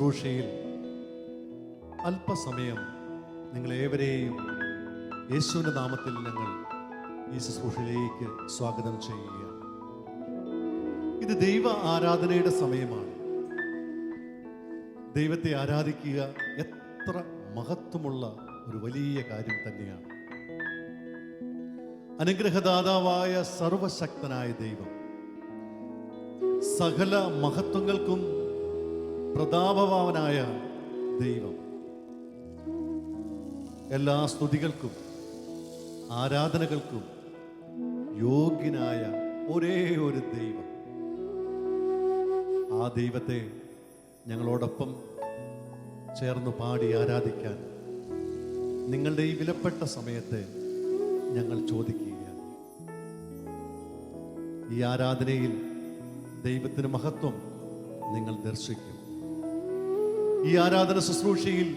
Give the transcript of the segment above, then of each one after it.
ശുശ്രൂഷയിൽ അല്പസമയം നിങ്ങളേവരെയും യേശുവിന്റെ നാമത്തിൽ ഞങ്ങൾ ഈ ശുശ്രൂഷയിലേക്ക് സ്വാഗതം ചെയ്യുകയാണ്. ഇത് ദൈവ ആരാധനയുടെ സമയമാണ്. ദൈവത്തെ ആരാധിക്കുക എത്ര മഹത്വമുള്ള ഒരു വലിയ കാര്യം തന്നെയാണ്. അനുഗ്രഹദാതാവായ സർവശക്തനായ ദൈവം സകല മഹത്വങ്ങൾക്കും പ്രതാപവാനായ ദൈവം. എല്ലാ സ്തുതികൾക്കും ആരാധനകൾക്കും യോഗ്യനായ ഒരേ ഒരു ദൈവം. ആ ദൈവത്തെ ഞങ്ങളോടൊപ്പം ചേർന്ന് പാടി ആരാധിക്കാൻ നിങ്ങളുടെ ഈ വിലപ്പെട്ട സമയത്തെ ഞങ്ങൾ ചോദിക്കുകയാണ്. ഈ ആരാധനയിൽ ദൈവത്തിന് മഹത്വം നിങ്ങൾ ദർശിക്കും. ഈ ആരാധന ശുശ്രൂഷയിൽ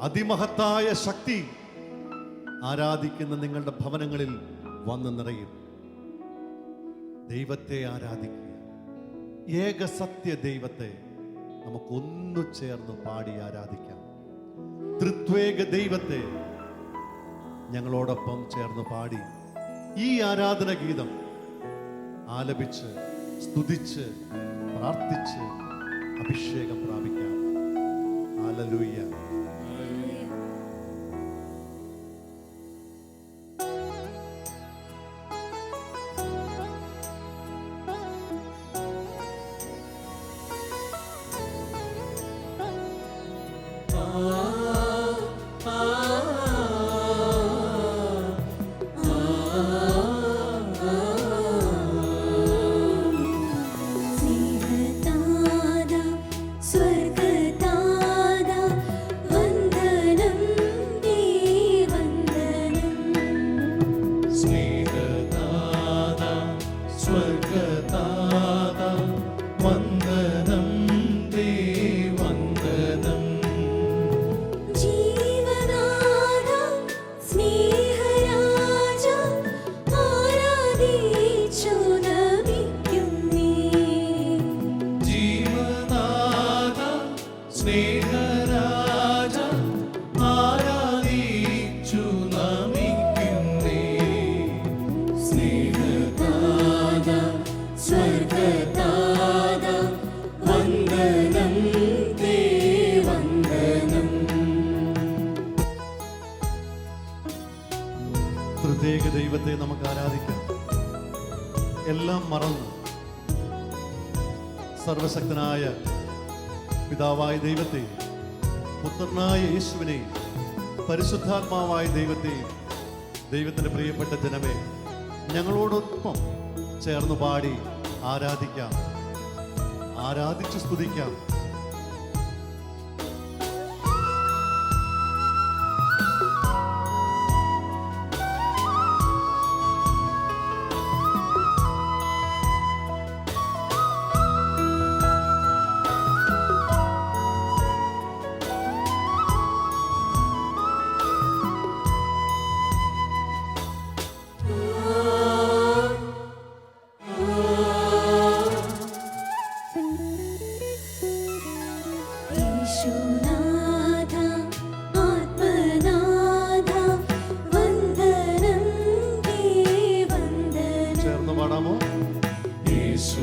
അതിമഹത്തായ ശക്തി ആരാധിക്കുന്ന നിങ്ങളുടെ ഭവനങ്ങളിൽ വന്ന് നിറയും. ദൈവത്തെ ആരാധിക്കുക. ഏക സത്യ ദൈവത്തെ നമുക്കൊന്നു ചേർന്ന് പാടി ആരാധിക്കാം. ത്രിത്വേക ദൈവത്തെ ഞങ്ങളോടൊപ്പം ചേർന്ന് പാടി ഈ ആരാധന ഗീതം ആലപിച്ച് സ്തുതിച്ച് പ്രാർത്ഥിച്ച് അഭിഷേകം പ്രാപിക്കാം. Hallelujah. പുത്രനായ യേശുവിനെ പരിശുദ്ധാത്മാവായ ദൈവത്തെ ദൈവത്തിന്റെ പ്രിയപ്പെട്ട ജനമേ ഞങ്ങളോടൊപ്പം ചേർന്ന് പാടി ആരാധിക്കാം. ആരാധിച്ച് സ്തുതിക്കാം.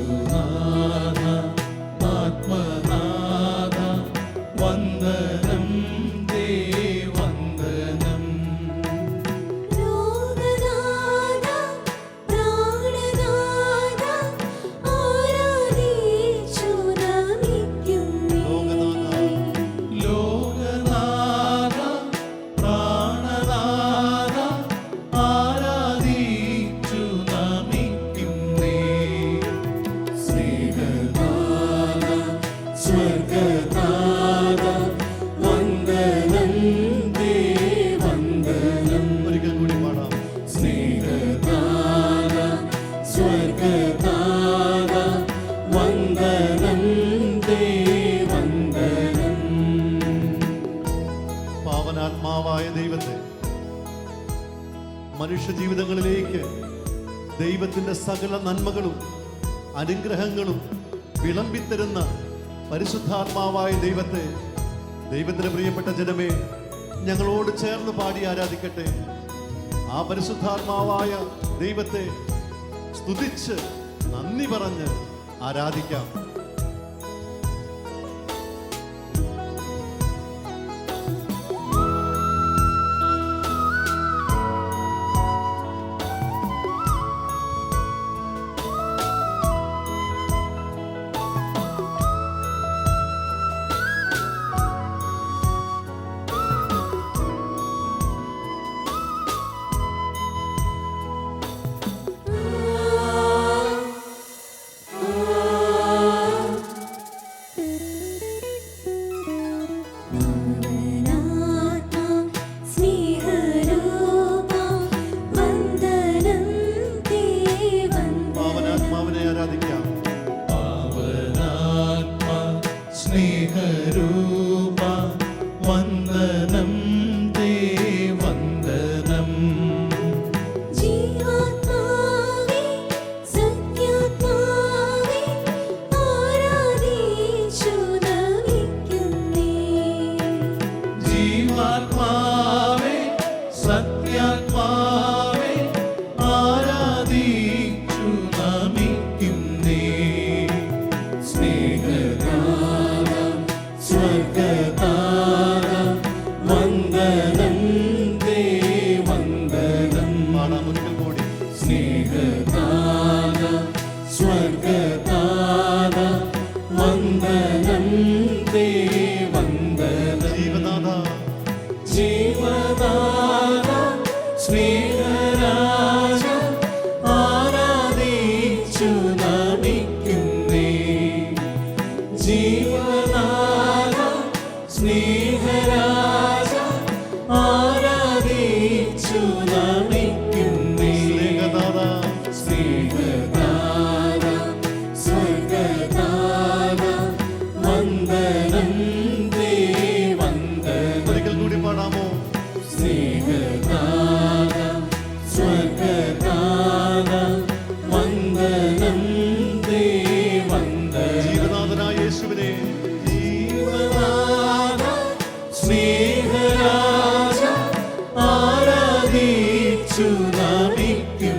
tonight. മനുഷ്യ ജീവിതങ്ങളിലേക്ക് ദൈവത്തിന്റെ സകല നന്മകളും അനുഗ്രഹങ്ങളും വിളമ്പിത്തരുന്ന പരിശുദ്ധാത്മാവായ ദൈവത്തെ ദൈവത്തിന് പ്രിയപ്പെട്ട ജനമേ ഞങ്ങളോട് ചേർന്ന് പാടി ആരാധിക്കട്ടെ. ആ പരിശുദ്ധാത്മാവായ ദൈവത്തെ സ്തുതിച്ച് നന്ദി പറഞ്ഞ് ആരാധിക്കാം. thee. to the beat.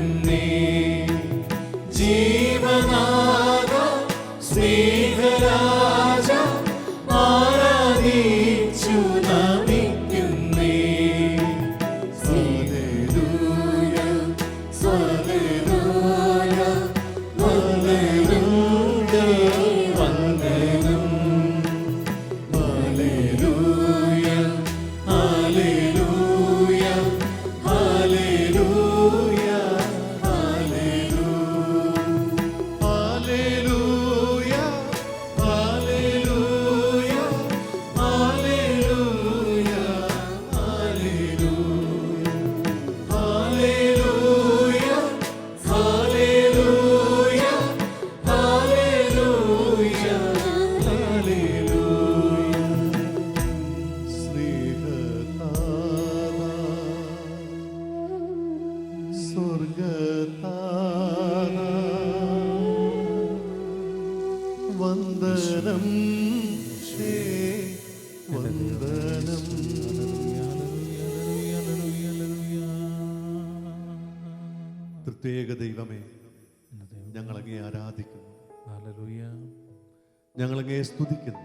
സ്തുതിക്കുന്നു.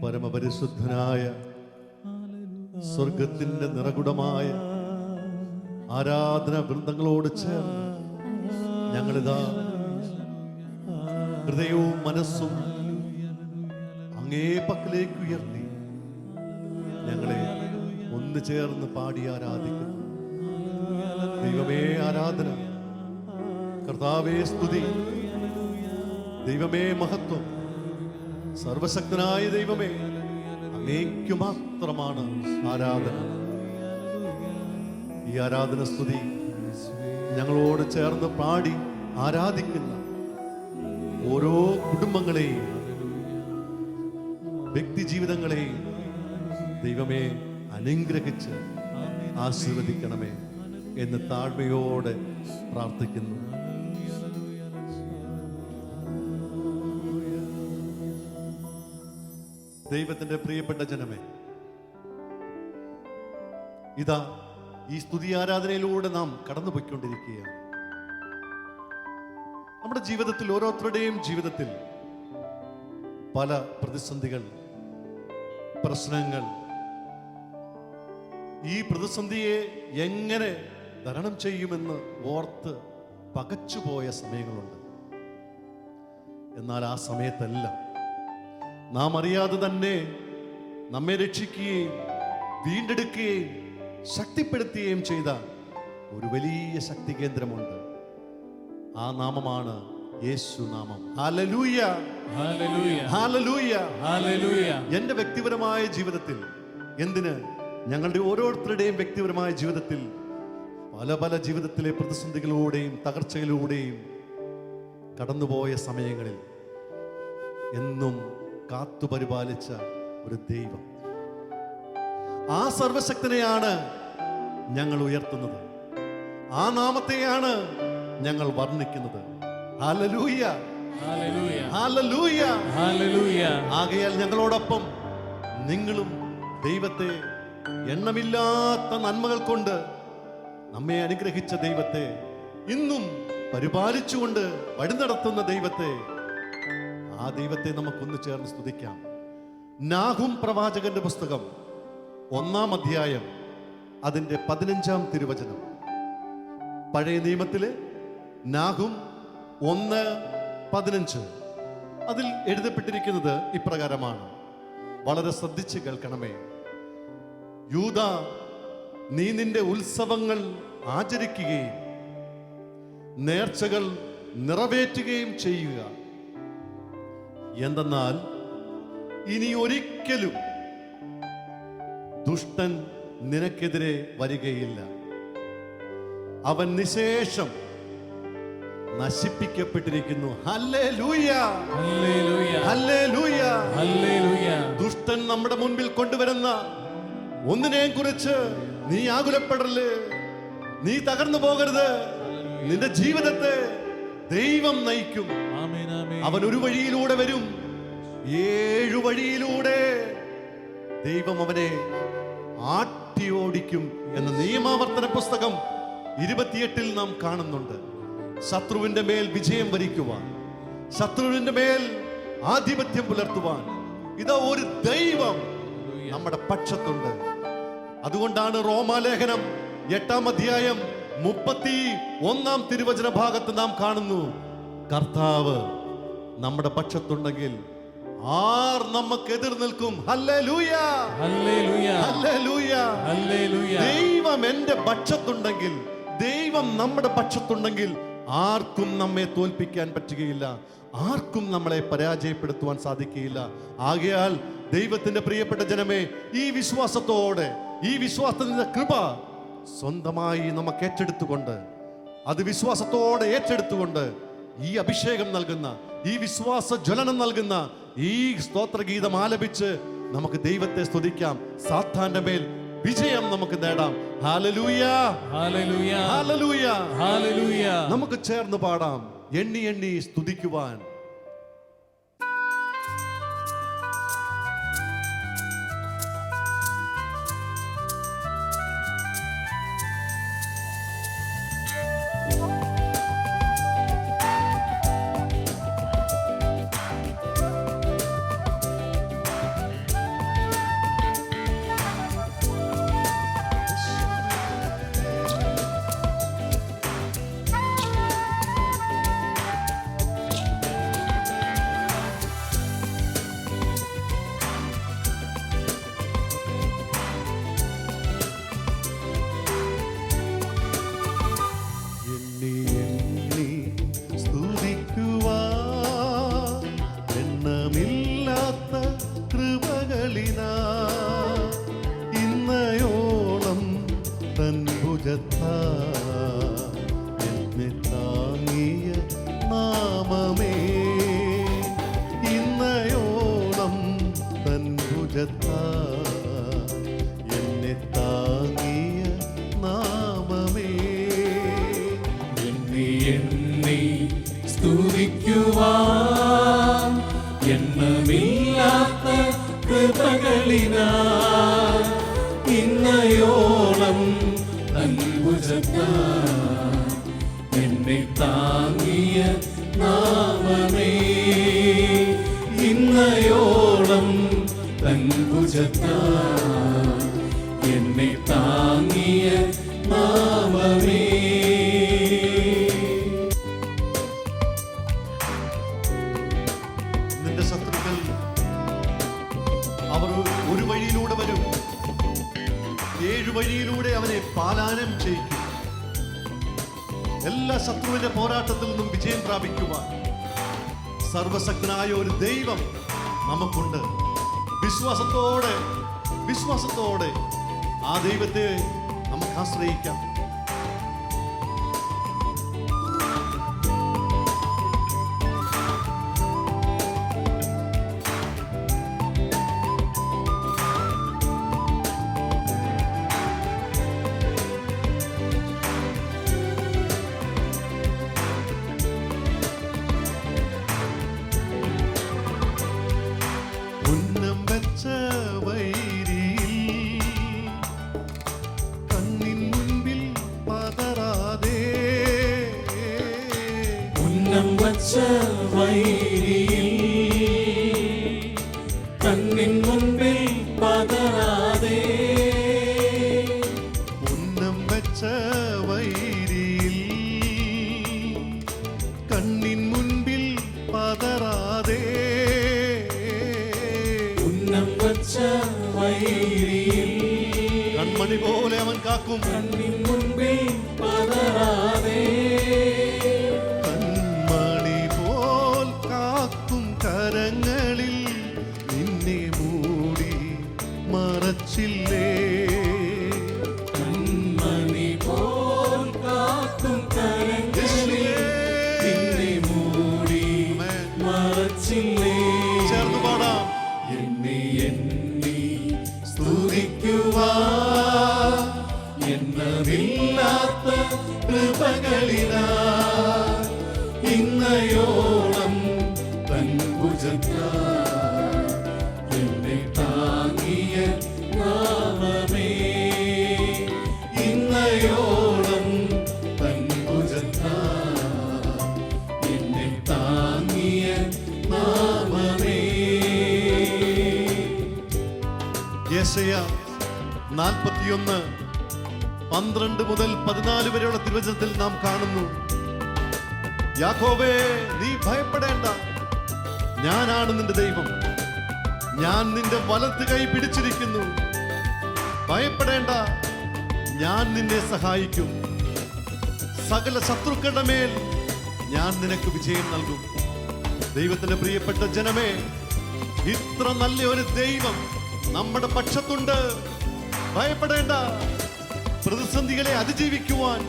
പരമപരിശുദ്ധനായ സ്വർഗത്തിന്റെ നിറകുടമായ ആരാധന വൃന്ദങ്ങളോട് ചേർന്ന് ഞങ്ങളിതാ ഹൃദയവും മനസ്സും അങ്ങേ പക്കലേക്ക് ഉയർത്തി ഞങ്ങളെ ഒന്ന് ചേർന്ന് പാടി ആരാധിക്കുന്നു. ദൈവമേ ആരാധന കർത്താവേ സ്തുതി. ദൈവമേ മഹത്വം. സർവശക്തനായ ദൈവമേ അങ്ങേക്കു മാത്രമാണ് ആരാധന. ഈ ആരാധന സ്തുതി ഞങ്ങളോട് ചേർന്ന് പാടി ആരാധിക്കുന്ന ഓരോ കുടുംബങ്ങളെയും വ്യക്തി ജീവിതങ്ങളെയും ദൈവമേ അനുഗ്രഹിച്ച് ആശീർവദിക്കണമേ എന്ന് താഴ്മയോടെ പ്രാർത്ഥിക്കുന്നു. ദൈവത്തിന്റെ പ്രിയപ്പെട്ട ജനമേ ഇതാ ഈ സ്തുതി ആരാധനയിലൂടെ നാം കടന്നുപോയിക്കൊണ്ടിരിക്കുകയാണ്. നമ്മുടെ ജീവിതത്തിൽ ഓരോരുത്തരുടെയും ജീവിതത്തിൽ പല പ്രതിസന്ധികൾ പ്രശ്നങ്ങൾ ഈ പ്രതിസന്ധിയെ എങ്ങനെ തരണം ചെയ്യുമെന്ന് ഓർത്ത് പകച്ചുപോയ സമയങ്ങളുണ്ട്. എന്നാൽ ആ സമയത്തെല്ലാം. നാം അറിയാതെ തന്നെ നമ്മെ രക്ഷിക്കുകയും വീണ്ടെടുക്കുകയും ശക്തിപ്പെടുത്തുകയും ചെയ്ത ഒരു വലിയ ശക്തി കേന്ദ്രമുണ്ട്. ആ നാമമാണ് യേശു നാമം. എന്റെ വ്യക്തിപരമായ ജീവിതത്തിൽ എന്തിന് ഞങ്ങളുടെ ഓരോരുത്തരുടെയും വ്യക്തിപരമായ ജീവിതത്തിൽ പല പല ജീവിതത്തിലെ പ്രതിസന്ധികളിലൂടെയും തകർച്ചകളിലൂടെയും കടന്നുപോയ സമയങ്ങളിൽ എന്നും കാത്തുപരിപാലിച്ച ഒരു ദൈവം. ആ സർവശക്തനെയാണ് ഞങ്ങൾ ഉയർത്തുന്നത്. ആ നാമത്തെയാണ് ഞങ്ങൾ വർണിക്കുന്നത്. ആകയാൽ ഞങ്ങളോടൊപ്പം നിങ്ങളും ദൈവത്തെ എണ്ണമില്ലാത്ത നന്മകൾ കൊണ്ട് നമ്മെ അനുഗ്രഹിച്ച ദൈവത്തെ ഇന്നും പരിപാലിച്ചുകൊണ്ട് വഴി നടത്തുന്ന ദൈവത്തെ ആ ദൈവത്തെ നമുക്കൊന്ന് ചേർന്ന് സ്തുതിക്കാം. നാഹും പ്രവാചകന്റെ പുസ്തകം ഒന്നാം അധ്യായം അതിന്റെ പതിനഞ്ചാം തിരുവചനം. പഴയ നിയമത്തിൽ നാഹും ഒന്ന് പതിനഞ്ച്. അതിൽ എഴുതപ്പെട്ടിരിക്കുന്നത് ഇപ്രകാരമാണ്. വളരെ ശ്രദ്ധിച്ച് കേൾക്കണമേ. യൂത നീ നിന്റെ ഉത്സവങ്ങൾ ആചരിക്കുകയും നേർച്ചകൾ നിറവേറ്റുകയും ചെയ്യുക. എന്തെന്നാൽ ഇനി ഒരിക്കലും ദുഷ്ടൻ നിനക്കെതിരെ വരികയില്ല. അവൻ നിശേഷം നശിപ്പിക്കപ്പെട്ടിരിക്കുന്നു. ദുഷ്ടൻ നമ്മുടെ മുൻപിൽ കൊണ്ടുവരുന്ന ഒന്നിനെയും കുറിച്ച് നീ ആകുലപ്പെടരുത്. നീ തകർന്നു പോകരുത്. നിന്റെ ജീവിതത്തെ ദൈവം നയിക്കും. ആമേനാ അവൻ ഒരു വഴിയിലൂടെ വരും. ഏഴു വഴിയിലൂടെ ദൈവം അവനെ ആട്ടി ഓടിക്കും എന്ന നിയമാവർത്തന പുസ്തകം ഇരുപത്തിയെട്ടിൽ നാം കാണുന്നുണ്ട്. ശത്രുവിന്റെ മേൽ വിജയം വരിക്കുവാൻ ശത്രുവിന്റെ മേൽ ആധിപത്യം പുലർത്തുവാൻ. ഇതാ ഒരു ദൈവം നമ്മുടെ പക്ഷത്തുണ്ട്. അതുകൊണ്ടാണ് റോമാലേഖനം എട്ടാം അധ്യായം മുപ്പത്തി ഒന്നാം തിരുവചന ഭാഗത്ത് നാം കാണുന്നു കർത്താവ് നമ്മുടെ പക്ഷത്തുണ്ടെങ്കിൽ ആർ നമുക്ക് എതിർ നിൽക്കും. ദൈവം എന്റെ പക്ഷത്തുണ്ടെങ്കിൽ ദൈവം നമ്മുടെ പക്ഷത്തുണ്ടെങ്കിൽ ആർക്കും നമ്മെ തോൽപ്പിക്കാൻ പറ്റുകയില്ല. ആർക്കും നമ്മളെ പരാജയപ്പെടുത്തുവാൻ സാധിക്കുകയില്ല. ആകയാൽ ദൈവത്തിന്റെ പ്രിയപ്പെട്ട ജനമേ ഈ വിശ്വാസത്തോടെ ഈ വിശ്വാസത്തിന്റെ കൃപ സ്വന്തമായി നമുക്ക് ഏറ്റെടുത്തുകൊണ്ട് അത് വിശ്വാസത്തോടെ ഏറ്റെടുത്തുകൊണ്ട് ഈ അഭിഷേകം നൽകുന്ന ഈ വിശ്വാസ ജ്വലനം നൽകുന്ന ഈ സ്തോത്രഗീതം ആലപിച്ച് നമുക്ക് ദൈവത്തെ സ്തുതിക്കാം. സാത്താന്റെ മേൽ വിജയം നമുക്ക് നേടാം. നമുക്ക് ചേർന്ന് പാടാം. എണ്ണി എണ്ണി സ്തുതിക്കുവാൻ. ജീവിക്കുവാൻ എണ്ണമില്ലാത്ത കൃപകളിനാൽ ഇന്നയോളം നൽകുജത്ത എന്നെ താങ്ങിയ നാമമേ ഇന്നയോളം നൽകുജത്താ ശത്രുവിന്റെ പോരാട്ടത്തിൽ നിന്നും വിജയം പ്രാപിക്കുവാൻ സർവശക്തനായ ഒരു ദൈവം നമുക്കുണ്ട്. വിശ്വാസത്തോടെ വിശ്വാസത്തോടെ ആ ദൈവത്തെ നമുക്ക് ആശ്രയിക്കാം. വച്ച വൈരിയിൽ കൺമണി പോലെ അവൻ കാക്കും. കണ്ണിൻ മുൻപിൽ പതറാതെ കൺമണി പോൽ കാക്കും കരങ്ങളിൽ നിന്നെ മൂടി മറച്ചില്ലേ? യേശയ നാൽപ്പത്തിയൊന്ന് പന്ത്രണ്ട് മുതൽ പതിനാല് വരെയുള്ള തിരുവചനത്തിൽ നാം കാണുന്നു. യാക്കോബേ നീ ഭയപ്പെടേണ്ട. ഞാനാണ് നിന്റെ ദൈവം. ഞാൻ നിന്റെ വലത്ത് കൈ പിടിച്ചിരിക്കുന്നു. ഭയപ്പെടേണ്ട. ഞാൻ നിന്നെ സഹായിക്കും. സകല ശത്രുക്കളുടെ മേൽ ഞാൻ നിനക്ക് വിജയം നൽകും. ദൈവത്തിന്റെ പ്രിയപ്പെട്ട ജനമേ ഇത്ര നല്ല ഒരു ദൈവം നമ്മുടെ പക്ഷത്തുണ്ട്. ഭയപ്പെടേണ്ട. പ്രതിസന്ധികളെ അതിജീവിക്കുവാൻ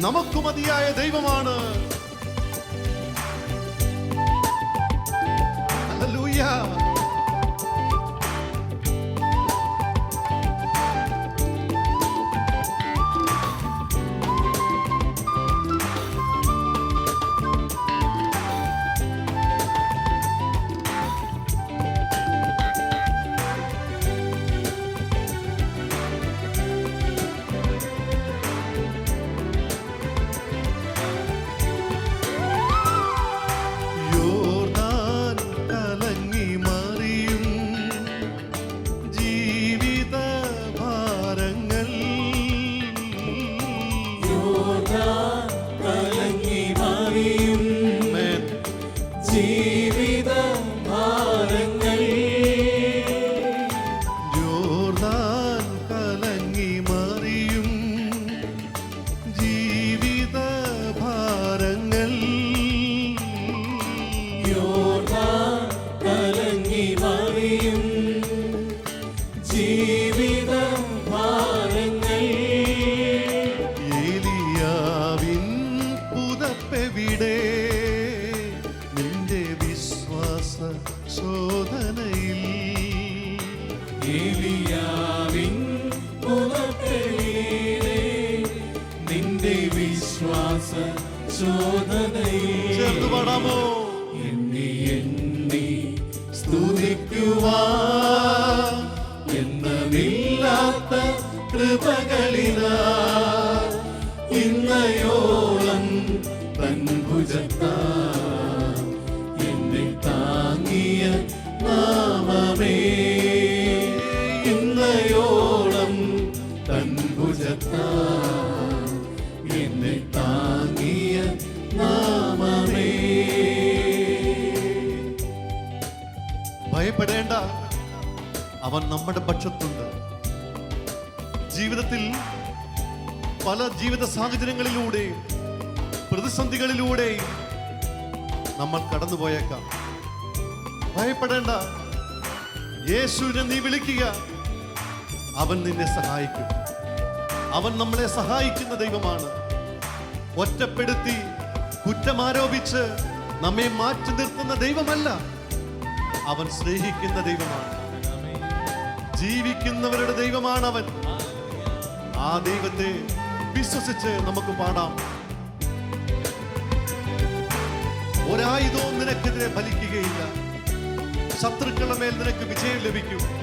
നമുക്ക് മതിയായ ദൈവമാണ്. ഹല്ലേലൂയ. നമ്മുടെ പക്ഷത്തുണ്ട്. ജീവിതത്തിൽ പല ജീവിത സാഹചര്യങ്ങളിലൂടെ പ്രതിസന്ധികളിലൂടെ നമ്മൾ കടന്നുപോയേക്കാം. ഭയപ്പെടേണ്ട. യേശുവിനെ നീ വിളിക്കുക. അവൻ നിന്നെ സഹായിക്കും. അവൻ നമ്മളെ സഹായിക്കുന്ന ദൈവമാണ്. ഒറ്റപ്പെടുത്തി കുറ്റമാരോപിച്ച് നമ്മെ മാറ്റി നിർത്തുന്ന ദൈവമല്ല. അവൻ സ്നേഹിക്കുന്ന ദൈവമാണ്. ജീവിക്കുന്നവരുടെ ദൈവമാണ് അവൻ. ആ ദൈവത്തെ വിശ്വസിച്ച് നമുക്ക് പാടാം. ഒരായുധവും നിനക്കെതിരെ ഫലിക്കുകയില്ല. ശത്രുക്കളുടെ മേൽ നിനക്ക് വിജയം ലഭിക്കും.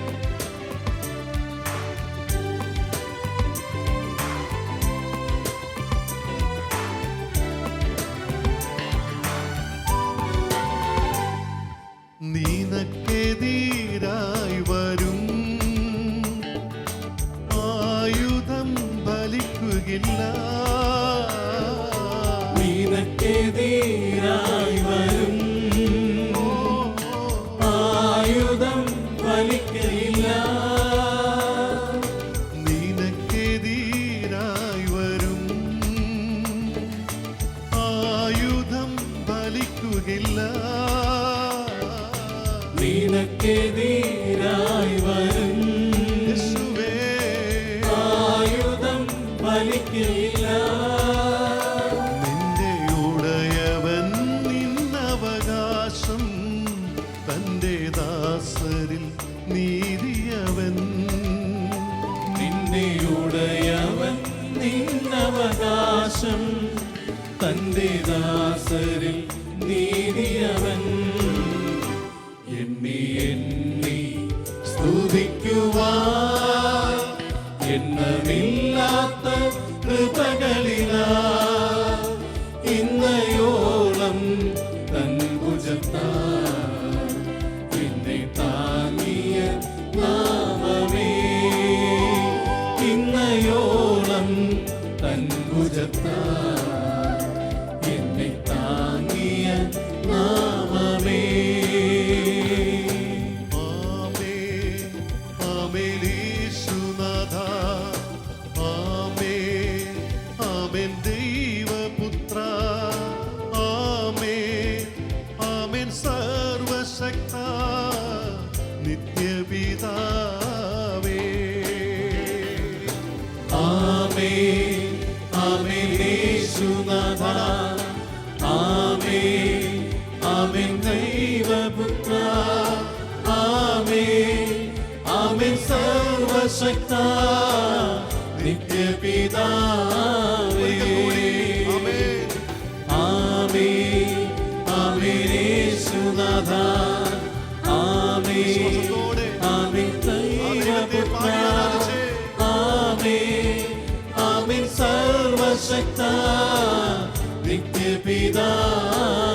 സർവശക്ത നിത്യപിതാവേ. ആമേ ആമേ യേശുനാഥ. ആമേ ആമേ ദൈവപുത്ര. ആമേ ആമേ സർവശക്ത നിത്യപിതാവേ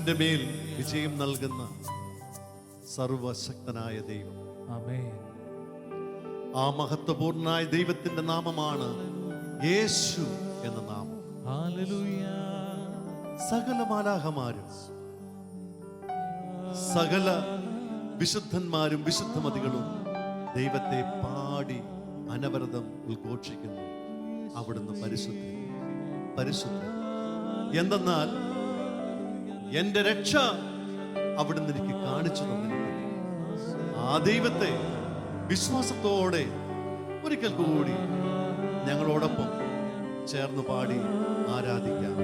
ശത്രുവിന്റെ മേൽ വിജയം നൽകുന്ന സർവശക്തനായ ദൈവം. ആ മഹത്വപൂർണനായ ദൈവത്തിന്റെ നാമമാണ് യേശു എന്ന നാമം. സകല മാലാഹമാരും സകല വിശുദ്ധന്മാരും വിശുദ്ധമതികളും ദൈവത്തെ പാടി അനവരതം ഉദ്ഘോഷിക്കുന്നു. അവിടുന്ന് പരിശുദ്ധ പരിശുദ്ധ. എന്തെന്നാൽ എന്റെ രക്ഷ അവിടുന്ന് എനിക്ക് കാണിച്ചു തന്നിരിക്കുന്നു. ആ ദൈവത്തെ വിശ്വാസത്തോടെ ഒരിക്കൽ കൂടി ഞങ്ങളോടൊപ്പം ചേർന്ന് പാടി ആരാധിക്കാം.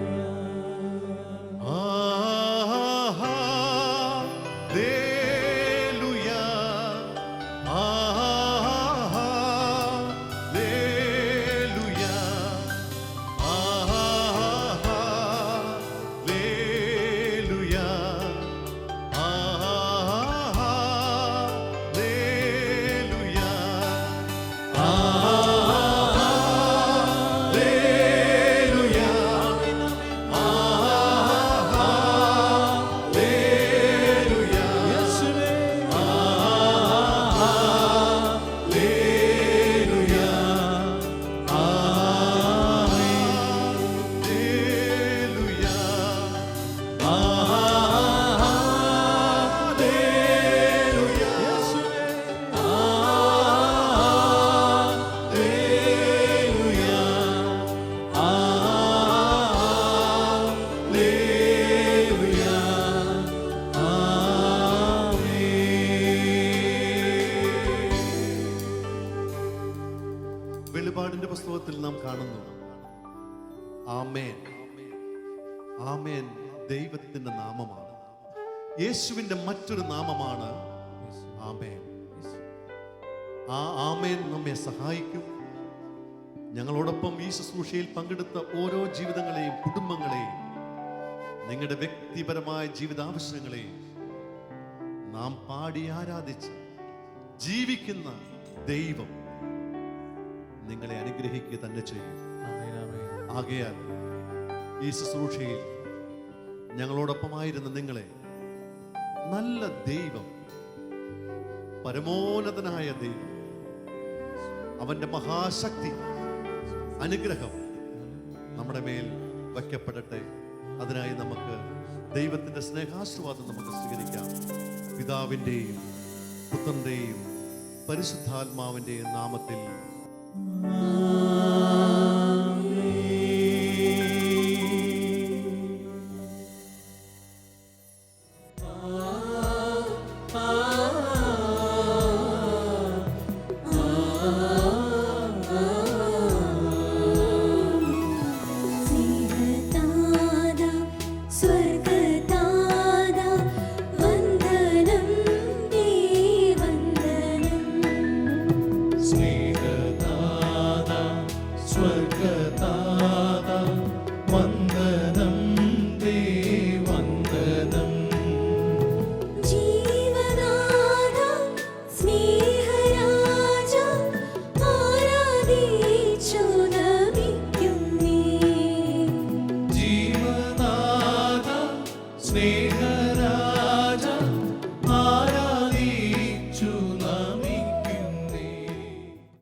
യേശുവിന്റെ നാമമാണ് ആമേൻ. ആ ആമേൻ നമ്മെ സഹായിക്കും. ഞങ്ങളോടൊപ്പം ഈ ശുശ്രൂഷയിൽ പങ്കെടുത്ത ഓരോ ജീവിതങ്ങളെയും കുടുംബങ്ങളെയും നിങ്ങളുടെ വ്യക്തിപരമായ ജീവിതാവശ്യങ്ങളെയും നാം പാടി ആരാധിച്ച് ജീവിക്കുന്ന ദൈവം നിങ്ങളെ അനുഗ്രഹിക്കുക തന്നെ ചെയ്യും. ആകയാൽ ഈ ശുശ്രൂഷയിൽ ഞങ്ങളോടൊപ്പമായിരുന്ന നിങ്ങളെ നല്ല ദൈവം. പരമോന്നതനായ ദൈവം. അവന്റെ മഹാശക്തി അനുഗ്രഹം നമ്മുടെ മേൽ വയ്ക്കപ്പെടട്ടെ. അതിനായി നമുക്ക് ദൈവത്തിന്റെ സ്നേഹാസ്വാദം നമുക്ക് സ്വീകരിക്കാം. പിതാവിന്റെയും പുത്രന്റെയും പരിശുദ്ധാത്മാവിന്റെയും നാമത്തിൽ